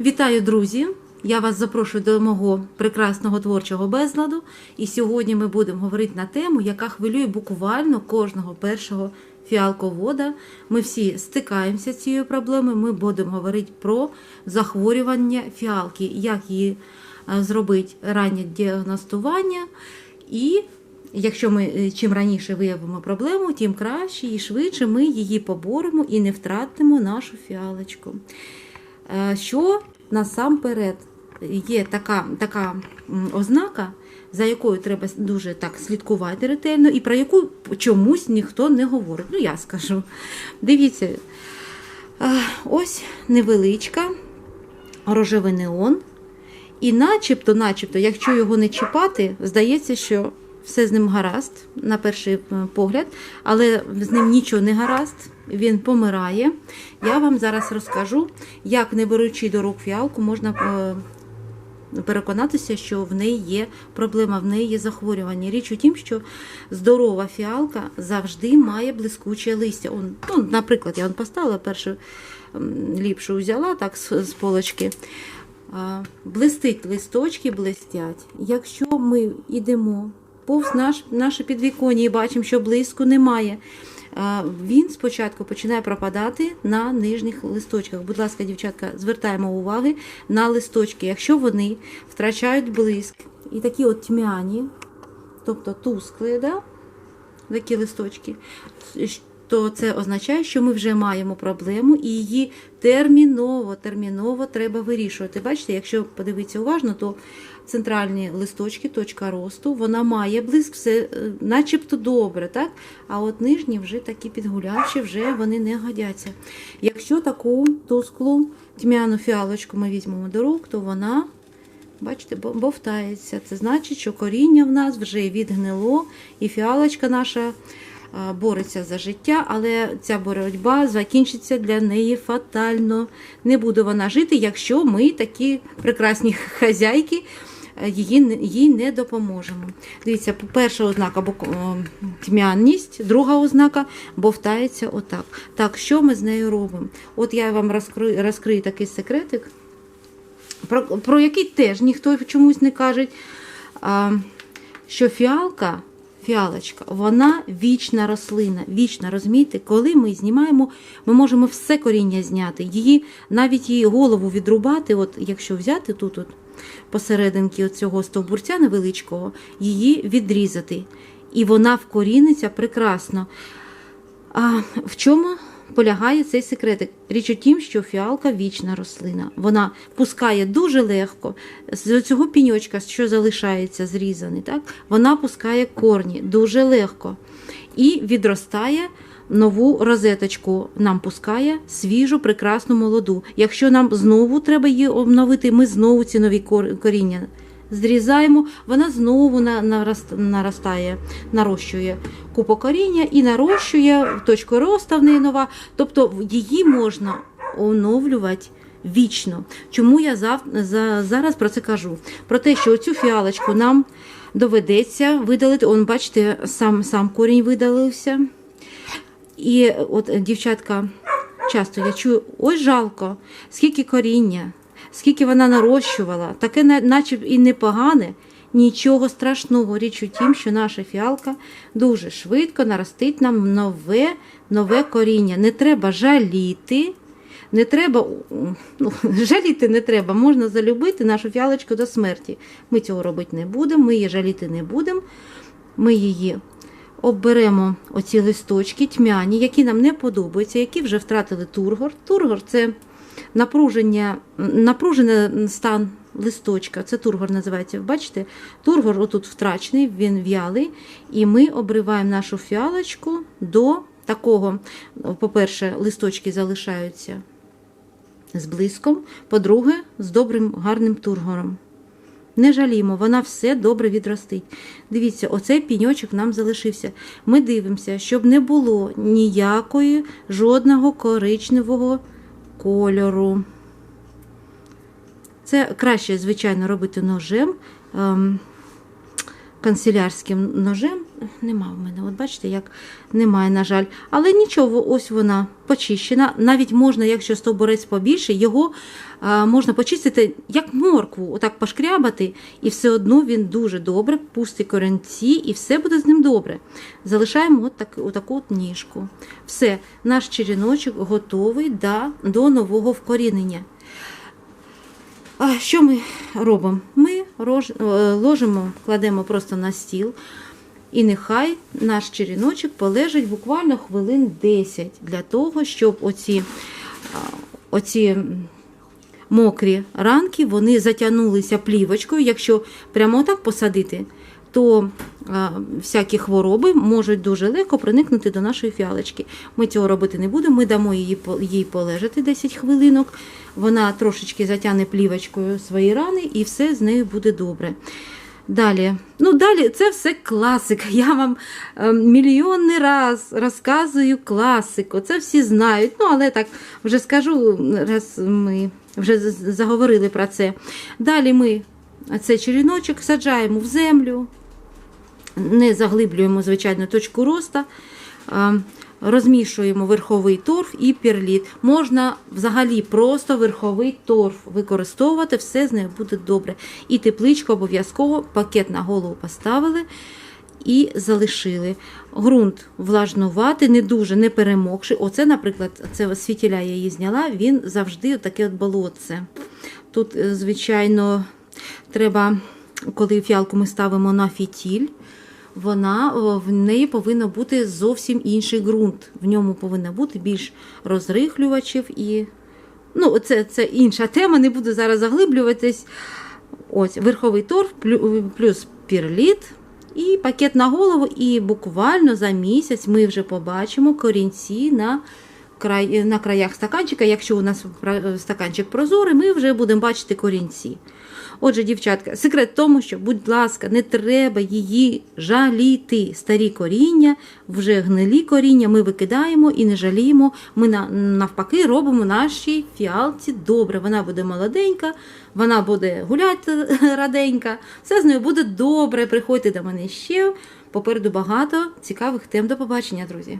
Вітаю, друзі! Я вас запрошую до мого прекрасного творчого безладу. І сьогодні ми будемо говорити на тему, яка хвилює буквально кожного першого фіалковода. Ми всі стикаємося з цією проблемою. Ми будемо говорити про захворювання фіалки, як її е, зробити раннє діагностування. І якщо ми е, чим раніше виявимо проблему, тим краще і швидше ми її поборемо і не втратимо нашу фіалочку. Е, що насамперед є така, така ознака, за якою треба дуже так слідкувати ретельно, і про яку чомусь ніхто не говорить. Ну, я скажу. Дивіться, е, ось невеличка рожевий неон. І начебто, начебто, якщо його не чіпати, здається, що все з ним гаразд, на перший е, погляд, але з ним нічого не гаразд, він помирає. Я вам зараз розкажу, як не беручи до рук фіалку, можна е, переконатися, що в неї є проблема, в неї є захворювання. Річ у тім, що здорова фіалка завжди має блискуче листя. Он, ну, наприклад, я вам поставила першу ліпшу взяла так з, полочки. Блистить листочки, блистять. Якщо ми йдемо повз наш, наше підвіконня і бачимо, що блиску немає, він спочатку починає пропадати на нижніх листочках. Будь ласка, дівчатка, звертаємо уваги на листочки. Якщо вони втрачають блиск і такі от тьмяні, тобто тускли, да? такі листочки, то це означає, що ми вже маємо проблему і її терміново, терміново треба вирішувати. Бачите, якщо подивитися уважно, то центральні листочки, точка росту, вона має блиск, все е, начебто добре, так? а от нижні вже такі підгулявші, вже вони не годяться. Якщо таку тусклу тьмяну фіалочку ми візьмемо до рук, то вона. Бачите, бовтається. Це значить, що коріння в нас вже відгнило, і фіалочка наша бореться за життя, але ця боротьба закінчиться для неї фатально. Не буде вона жити, якщо ми такі прекрасні хазяйки. е, Її, їй не допоможемо. Дивіться, перша ознака бо, тьмяність, друга ознака бовтається отак. Так, що ми з нею робимо? От я вам розкрию, розкрию такий секретик про, про який теж ніхто чомусь не каже, що фіалка, фіалочка, вона вічна рослина, вічна, розумієте, коли ми знімаємо, ми можемо все коріння зняти, її, навіть її голову відрубати, от якщо взяти тут от, посерединки цього стовбурця невеличкого, її відрізати. І вона вкоріниться прекрасно. А в чому полягає цей секретик? Річ у тім, що фіалка вічна рослина. Вона пускає дуже легко з цього піньочка, що залишається зрізаний, так? вона пускає корні дуже легко і відростає. Нову розеточку нам пускає свіжу, прекрасну молоду. Якщо нам знову треба її обновити, ми знову ці нові коріння зрізаємо, вона знову наростає, нарощує купу коріння і нарощує точку росту в неї нова. Тобто її можна оновлювати. Вічно. Чому я зав... за... зараз про це кажу? Про те, що цю фіалочку нам доведеться видалити. Он, бачите, сам, сам корінь видалився. І от дівчатка, часто я чую, ой, жалко, скільки коріння, скільки вона нарощувала, таке на- наче і непогане, нічого страшного. Річ у тім, що наша фіалка дуже швидко наростить нам нове, нове коріння. Не треба жаліти. Не треба, ну, жаліти не треба, можна залюбити нашу фіалочку до смерті. Ми цього робити не будемо, ми її жаліти не будемо. Ми її оберемо оці листочки тьмяні, які нам не подобаються, які вже втратили тургор. Тургор це напруження, напружений стан листочка. Це тургор називається. Бачите? Тургор отут втрачений, він в'ялий. І ми обриваємо нашу фіалочку до такого, по-перше, листочки залишаються з блиском, по-друге, з добрим гарним тургором. Не жалімо, вона все добре відростить. Дивіться, оцей піньочок нам залишився. Ми дивимося, щоб не було ніякої жодного коричневого кольору. Це краще, звичайно, робити ножем. Канцелярським ножем. Нема в мене, от бачите, як немає, на жаль. Але нічого, ось вона почищена. Навіть можна, якщо стовбурець побільше, його а, можна почистити як моркву, отак пошкрябати, і все одно він дуже добре пустить корінці, і все буде з ним добре. Залишаємо от так, отаку от ніжку. Все, наш черіночок готовий да, до нового вкорінення. Що ми робимо? Ми е, ложимо, кладемо просто на стіл, і нехай наш черіночок полежить буквально хвилин 10 для того, щоб оці, оці мокрі ранки вони затягнулися плівочкою. Якщо прямо так посадити, то всякі хвороби можуть дуже легко проникнути до нашої фіалочки. Ми цього робити не будемо, ми дамо її, їй полежати 10 хвилинок. Вона трошечки затягне плівочкою свої рани, і все з нею буде добре. Далі, ну далі це все класика. Я вам е, мільйонний раз розказую класику. Це всі знають. Ну, але так вже скажу, раз ми вже заговорили про це. Далі ми цей черіночок саджаємо в землю, не заглиблюємо, звичайно, точку роста. Розмішуємо верховий торф і перліт. Можна взагалі просто верховий торф використовувати, все з нею буде добре. І тепличку обов'язково пакет на голову поставили і залишили. Ґрунт влажнувати, не дуже не перемокши. Оце, наприклад, це світіля я її зняла, він завжди таке от болотце. Тут, е, звичайно, треба, коли фіалку ми ставимо на фітіль, вона в неї повинен бути зовсім інший ґрунт. В ньому повинно бути більш розрихлювачів і. Ну, це, це інша тема, не буду зараз заглиблюватись. Ось, верховий торф, плюс пірліт і пакет на голову. І буквально за місяць ми вже побачимо корінці на, на краях стаканчика. Якщо у нас стаканчик прозорий, ми вже будемо бачити корінці. Отже, дівчатка, секрет в тому, що, будь ласка, не треба її жаліти. Старі коріння, вже гнилі коріння ми викидаємо і не жаліємо. Ми навпаки робимо нашій фіалці добре. Вона буде молоденька, вона буде гуляти раденька, все з нею буде добре. Приходьте до мене ще. Попереду багато цікавих тем. До побачення, друзі.